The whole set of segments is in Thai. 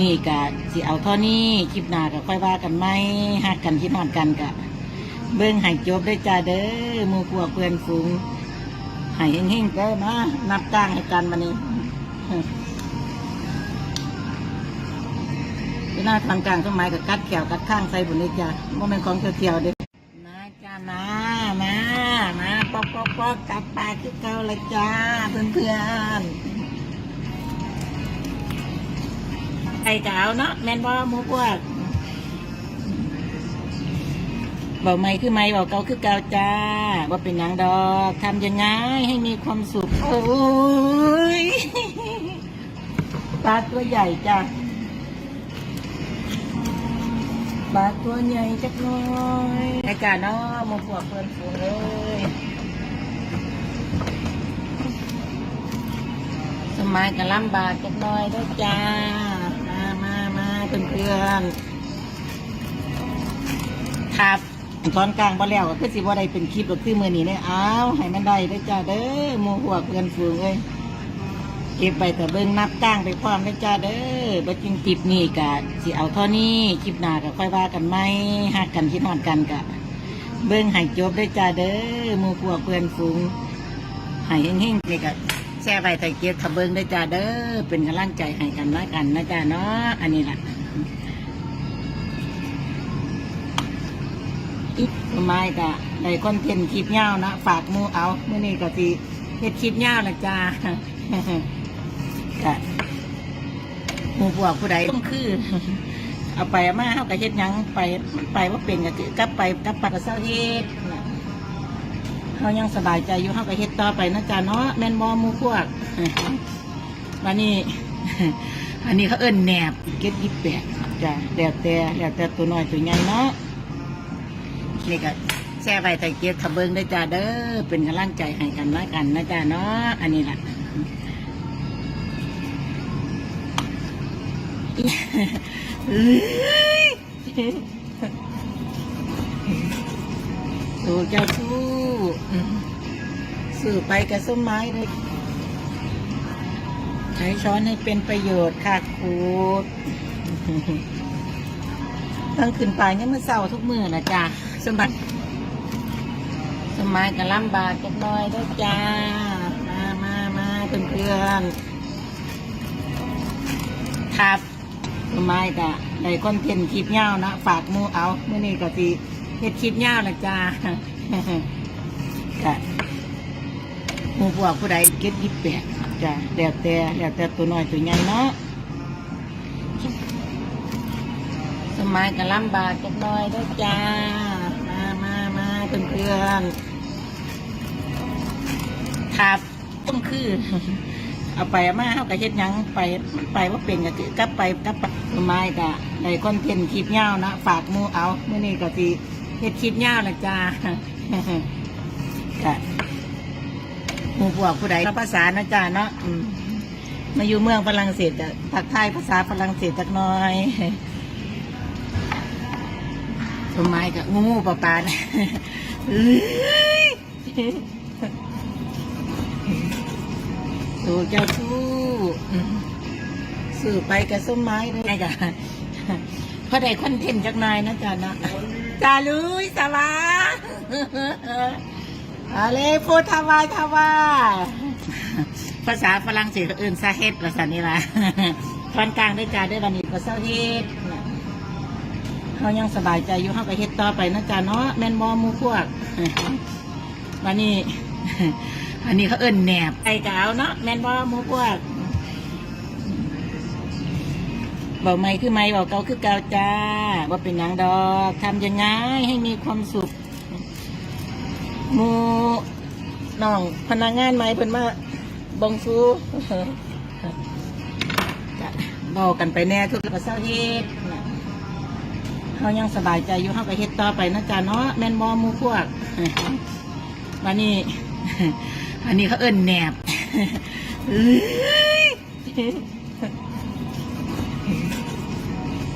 นี้กะสิเอาเท่านี้คลิปหน้าก็ค่อยว่ากันไหมหักกันคิดฮอดกันกะ เบิ่งให้จบได้จ้าเด้อมู่พวกเพื่อนฝูงให้เฮงๆเด้อมานับจ้างให้กันมานี่เวลาทำกลางต้นไม้ก็กัดแขวกัดข้างใส่บุญนี่จ้าว่าเป็นของเที่ยวเด้อมาจ้ามามามาปอกปอกปอกกลับปาคือเก่าเลยจ้าเพื่อนเพื่อน ไอ้กเอาเนาะแม่นบ่หมูพวกเบาไม่คือไม่เบาเกาคือเกาจ้าว่าเป็นหยังดอกทำยังไงให้มีความสุขโอ้ยปลาตัวใหญ่จ้าปลาตัวใหญ่จักน้อยไอ้กาเนาะมาพวกเพื่อนฝูงเลยสมัยก็ลำบากจักน้อยด้วยจ้า เพื่อนๆครับตอนกลางบ่แล้วก็คือสิบ่ได้เป็นคลิปก็คือมื้อนี้เนี่ยอ้าวให้มันได้เด้จ้าเด้อหมู่พวเพื่อนฝูงเอ้ยเก็บไปแต่เบิ่งนับกลางไปพร้อมเด้จ้าเด้อบ่จริงคลิปนี้ก็สิเอาเท่านี้คลิปหน้าก็ค่อยว่ากันไหมฮักกันคิดฮอดกันก็เบิ่งให้จบเด้จ้าเด้อหมู่พวเพื่อนฝูงให้เฮงๆนี่ก็แชร์ไว้แต่เกียรติขเบิ่งเด้จ้าเด้อเป็นกำลังใจให้กันนะกันนะจ้าเนาะอันนี้แหละ อีกไม้กะในคอนเทนต์คลิปยาวนะ ฝากมูเอาเมื่อนี้ก็สิเฮ็ดคลิปยาวละจ้ากะมูพวกผู้ใดต้องคือ เอาไปมาเฮาก็เฮ็ดหยังไปไปว่าเป็นก็คือกลับไปกลับไปก็เศร้าเฮ็ดเฮายังสบายใจอยู่เฮาก็เฮ็ดต่อไปนะจ้าเนาะแม่นบ่มูพวกวันนี้ อันนี้เขาเอิ้นแหนบเก็ดยี่แปดจ้ะแล้วแต่แล้วแต่ตัวน้อยตัวใหญ่เนาะนี่ก็แช่ไว้แต่เกียรติขเบิ้งได้จ้าเด้อเป็นกำลังใจให้กันนะกันนะจ้าเนาะอันนี้แหละเอ้ยสู่เจ้าสู้สื่อไปกับส้มไม้เลย ช้ช้อนให้เป็นประโยชน์ค่ะครูดตั้งขึ้นไปเนี่ยเมื่อเช้าทุกมือนะจ้าสมบัติสมัยก็ลำบากจักหน้อยเด้วยจ้า มามามาเพื่อนเพื่อนๆครับสมัยก็ในคอนเทนต์คลิปยาวนะฝากหมูเอาเมื่อนี้ก็สิเฮ็ดคลิปยาวละจ้าก็หมูพวกผู้ใดเก็บยี่แปด จ้าแล้วแต่แล้วแต่ตัวน้อยตัวใหญ่เนาะสมัยก็ลำบากจักหน้อยด้วยจ้า มามามาเพื่อนเพื่อนๆครับต้องคือเอาไปมาเฮาก็เฮ็ดยังไปไปว่าเป็นก็คือกลับไปกลับไปสมัยก็ในคอนเทนต์คลิปยาวนะฝากมูเอาเมื่อนี้ก็สิเฮ็ดคลิปยาวละจ้าก็ หมู่พวกผู้ใดภาษานะจ้าเนาะมาอยู่เมืองฝรั่งเศสก็ทักทยภาษาฝรั่งเศสจักหน้อยสมัยกับงูปลาปลาเนี่ยเอ้ยสู่เจ้าสู้สื่อไปกับส้มไม้เลยจ้ะพอได้คอนเทนต์จากนายนะจ๊ะนะจ้าลุยสวา อะไรพูดทวายทวายภาษาฝรั่งเศสเอื่นซาเฮดภาษานี่ละตอนกลางได้จาได้วันนี้ก็เซาเฮดเขายังสบายใจอยู่เขาก็เฮ็ดต่อไปนะจ๊ะเนาะแม่นบอมูพวกวันนี้อันนี้เขาเอิ้นแหนบไอ้กาวเนาะแม่นบอมูพวกเบาไม่คือไม่เบาเกาคือเกาจ้าว่าเป็นหยังดอกทำยังไงให้มีความสุข หมูน้องพนักงานไม้เพิ่นมาบงซูจะบอกกันไปแน่ทุกกระเซ้าเฮ็ดเขายังสบายใจอยู่เขาก็เฮ็ดต่อไปนะจ๊ะเนาะแม่นบอมูพวกวันนี้ อันนี้เขาเอิ้นแหนบเอ้ย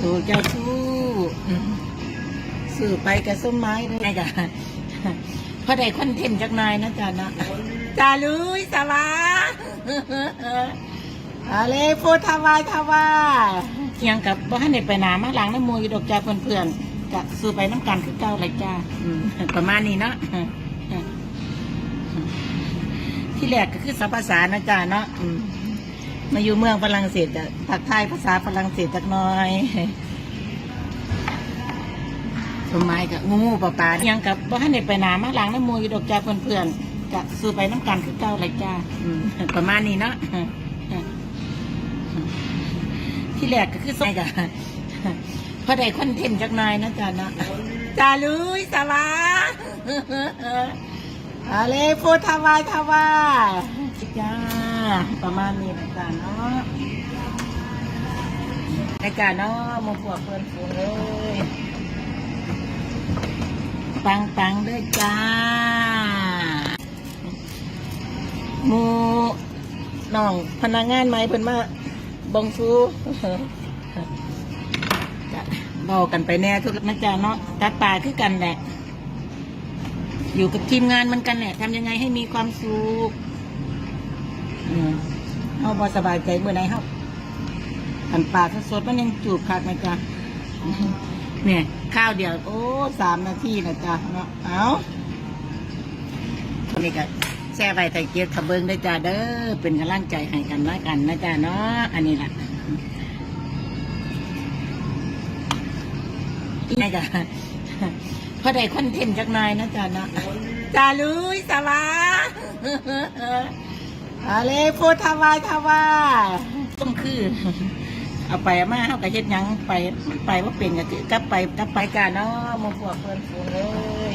สู่เจ้าสู้สื่อไปกับส้มไม้เลยจ้ะ พอได้คอนเทนต์จากนายนะจ๊ะนะจ้าลุยสวาอะไรพูดทวายทวายเทียงกับว่าให้ในไปหนามาหลังน้ำมูยดอกจ้าเพื่อนๆจะสู้อไปน้ำกันคือเก่าเลยจ้าประมาณนี้เนาะที่แรกก็คือสัมภาษานะจ้าเนาะมาอยู่เมืองฝรั่งเศสถักทายภาษาฝรั่งเศสจักน้อย สมัยกับงูงูปลาปลายังกับว่าให้ในไปหนามาหลังน้ำมูอยู่ดอกจ้าเพื่อนๆจะสู้ไปน้ำกันคือเก่าเลยจ้าอืมประมาณนี้เนาะที่แรกก็คือสมัยกับพอได้คอนเทนต์จากหนายนะจ๊ะเนาะจ้าลุยสวาอะไรพูดทวายทวายจ้าประมาณนี้นะจ๊ะเนาะนะจ๊ะเนาะหมูพวกเพื่อนฝูงเลย ปังปังด้วยจ้าหมูน้องพนักงานไหมเพิ่นมาบงซูจะเบากันไปแน่ทุกนะจ๊ะเนาะตัดป่าคือกันแหละอยู่กับทีมงานมันกันแหละทำยังไงให้มีความสุขเอาบอสบายใจเมื่อไหร่ครับอันปลาสดๆมันยังจูบคักนะจ๊ะ เนี่ยข้าวเดียว โอ้สามนาทีนะจ๊ะเนาะเอาคนนี้ก็แช่ใบไทยเกียรติขะเบิงได้จ้าเด้อเป็นกำลังใจให้กันละกันนะจ๊ะเนาะอันนี้แหละนี่ก็พอได้คอนเทนต์จากนายนะจ๊ะเนาะจ้าลุยสวาอะไรพูดทวายทวายต้องคือ เอาไปอามาเขาก็เฮ็ดหยังไปมันไปว่าเป็นก็คือกลับไปกลับไปกันเนาะหมพวกเพื่อนฝูงเลย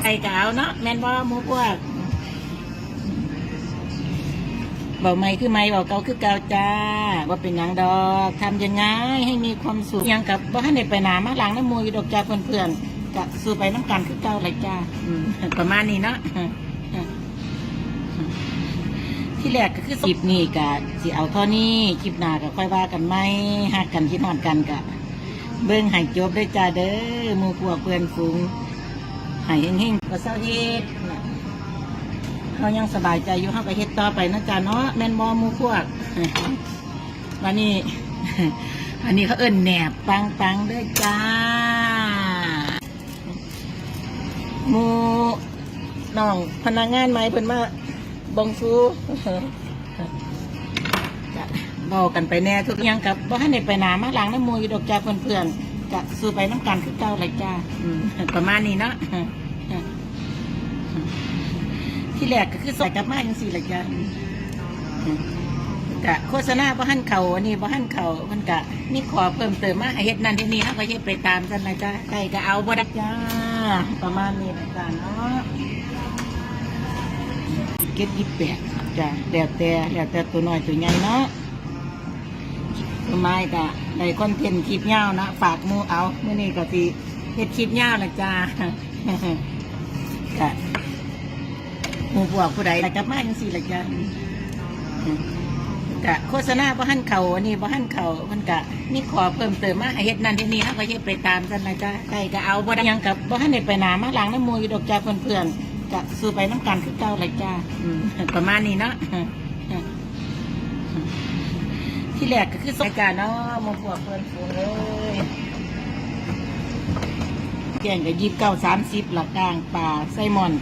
ไปกเอาเนาะแม่นบ่หมูพวกเบาไม่คือไม่เบาเก่าคือเก่าจ้าว่าเป็นหยังดอกทำยังไงให้มีความสุขยังกับว่าให้ในไปหนามาหลังน้ำมูยดอกจ้าเพื่อนๆจะสู้ไปน้ำกันคือเก่าเลยจ้าประมาณนี้เนาะ ที่แรกก็คือคลิปนี้กะสิเอาเท่านี้คลิปหน้าก็ค่อยว่ากันไหมหักกันคิดนอนกันกะเบิ่งให้จบได้จ้าเด้อมู่พวกเพื่อนฝูงให้เฮงๆก็เศร้าเฮ็ดเขายังสบายใจอยู่เขาก็เฮ็ดต่อไปนะจ้าเนาะแม่นบ่หมู่พวกวันนี้อันนี้เขาเอิ้นแหนบปังปังๆเด้วยจ้ามูน้องพนักงานไหมเพิ่นมา บงซูจะเบากันไปแน่ทุกอย่างกับว่าให้ในไปหนามาหลังน้ำมูอยู่ดอกจ้าเพื่อนๆจะสู้ไปน้ำกันคือเก่าเลยจ้าอืมประมาณนี้เนาะที่แรกก็คือใส่กลับมาอย่างสี่เลยจ้ากะโฆษณาบ่หันเขาอันนี้บ่หันเขามันกะมีขอเพิ่มเติมมาให้เฮ็ดนั่นเฮ็ดนี่เฮาก็เฮ็ดไปตามกันนะจ้าใครก็เอาบ่ได้จ้า ประมาณนี้นะจ้าเนาะ เก็ดยี่แปดจ้าแล้วแต่แล้วแต่ตัวน้อยตัวใหญ่เนาะสมัยกะได้คอนเทนต์คลิปยาวนะฝากมูเอาเมื่อนี้ก็สิเฮ็ดคลิปยาวละจ้ากะหมู่พวกผู้ใดแล้วกลับมาจังซี่ล่ะจ้ะกะโฆษณาบ่หันเขาอันนี้บ่หันเขามันกะมีขอเพิ่มเติมมาเฮ็ดนั่นเฮ็ดนี่เฮาก็เฮ็ดไปตามกันนะจ๊ะใครก็เอาบ่ได้ยังกับบ่ทันได้ไปหนามาหลังน้ำมูอยู่ดอกจ้าเพื่อนๆ กะสู้ไปน้ำกันคือเก่าเลยจ้าอืมประมาณนี้เนาะที่แรกก็คือสงกรารเนาะหมู่พวกเพื่อนฝูงเลยแกงก็ยี่สิบเก้าสามสิบหลักกลางป่าไซมอน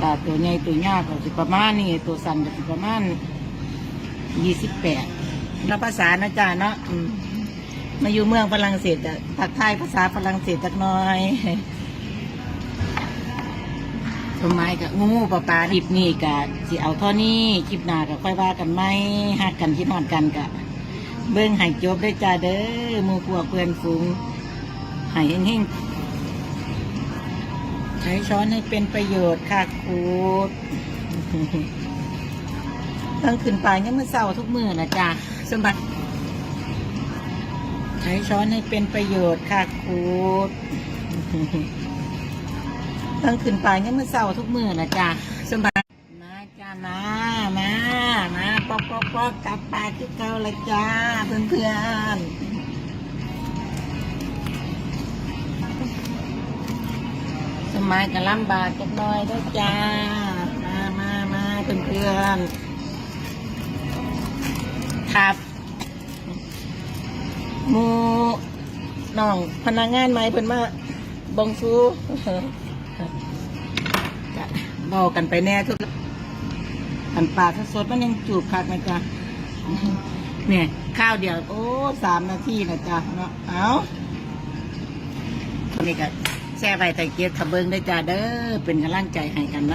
ปลาตัวใหญ่ตัวยากก็สิประมาณนี่ตัวสั้นก็สิประมาณยี่สิบแปดแล้วภาษานะจ๊ะเนาะอืมมาอยู่เมืองฝรั่งเศสจะทักทายภาษาฝรั่งเศสจักหน้อย สมัยกับงูปลาปลาคลิปนี้กะสิเอาเท่านี้คลิปหน้าก็ค่อยว่ากันไหมหักกันคิดนอนกันกะเบิ้งให้จบด้จ้าเด้อหมูพวกเพื่อนฝูงให้เฮงๆใช้ช้อนให้เป็นประโยชน์ค่ะครูดต้งขึ้นไปเนี่ยเมื่อเช้าทุกมือนะจ๊ะสมบัติใช้ช้อนให้เป็นประโยชน์ค่ะครู ดต้งขึ้นไปเนี่ยเมื่อเช้าทุกมือนะจ๊ะสมบัติมาจ้ามามามาปอกปอกปอกกลับไปที่เก่าเลยจ้าเพื่อนเพื่อนสมัยก็ลำบากจักหน่อยด้วยจ้ามามามาเพื่อนๆทครับมูน้องพนักงานไหมเพิ่นมาบงซู จะเบากันไปแน่ทุกอันปลาสดๆมันยังจูบคักนะจ๊ะเนี่ยข้าวเดียว โอ้สามนาทีนะจ๊ะเนาะเอาคนนี้ก็แช่ใบไตเกียรติขะเบิงได้จ้าเด้อเป็นกำลังใจให้กันนะ